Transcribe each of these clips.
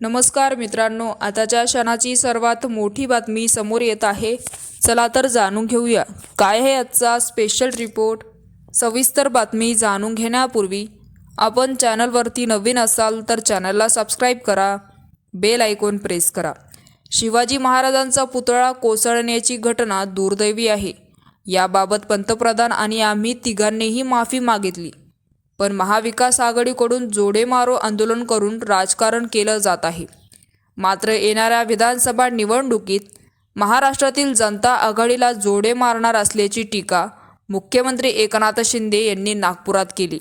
नमस्कार मित्रांनो आताच्या क्षणाची सर्वात मोठी बातमी समोर येत आहे. चला तर जाणून घेऊया. काय आहे आजचा स्पेशल रिपोर्ट सविस्तर बातमी जाणून घेण्यापूर्वी आपण चॅनलवरती नवीन असाल तर चॅनलला सबस्क्राईब करा. बेल आयकॉन प्रेस करा. शिवाजी महाराजांचा पुतळा कोसळण्याची घटना दुर्दैवी आहे. याबाबत पंतप्रधान आणि आम्ही तिघांनीही माफी मागितली. पण महाविकास आघाडीकडून जोडे मारो आंदोलन करून राजकारण केलं जात आहे. मात्र येणाऱ्या विधानसभा निवडणुकीत महाराष्ट्रातील जनता आघाडीला जोडे मारणार असल्याची टीका मुख्यमंत्री एकनाथ शिंदे यांनी नागपुरात केली.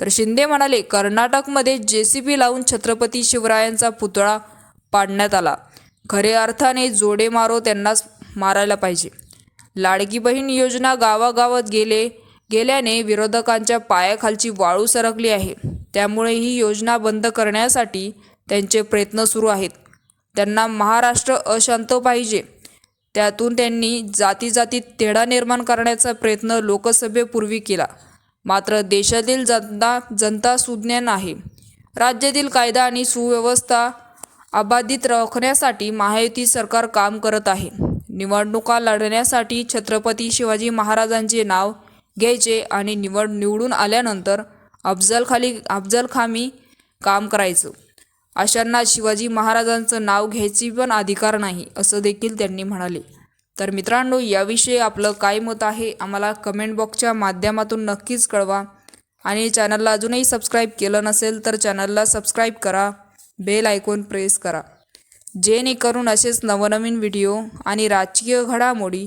तर शिंदे म्हणाले कर्नाटकमध्ये जे सी बी लावून छत्रपती शिवरायांचा पुतळा पाडण्यात आला. खरे अर्थाने जोडे मारो त्यांनाच मारायला पाहिजे. लाडकी बहीण योजना गावागावात गेले गेल्याने विरोधकांच्या पायाखालची वाळू सरकली आहे. त्यामुळे ही योजना बंद करण्यासाठी त्यांचे प्रयत्न सुरू आहेत. त्यांना महाराष्ट्र अशांत पाहिजे. त्यातून त्यांनी जाती जातीत तेढा निर्माण करण्याचा प्रयत्न लोकसभेपूर्वी केला. मात्र देशातील जनता जनता सुज्ञान आहे राज्यातील कायदा आणि सुव्यवस्था अबाधित राखण्यासाठी महायुती सरकार काम करत आहे. निवडणुका लढण्यासाठी छत्रपती शिवाजी महाराजांचे नाव घ्यायचे आणि निवड निवडून आल्यानंतर अफजल खाली अफजल खामी काम करायचं. अशांना शिवाजी महाराजांचं नाव घ्यायची पण अधिकार नाही असं देखील त्यांनी म्हणाले. तर मित्रांनो याविषयी आपलं काय मत आहे आम्हाला कमेंट बॉक्सच्या माध्यमातून नक्कीच कळवा. आणि चॅनलला अजूनही सबस्क्राईब केलं नसेल तर चॅनलला सबस्क्राईब करा बेल आयकॉन प्रेस करा. जेणेकरून असेच नवनवीन व्हिडिओ आणि राजकीय घडामोडी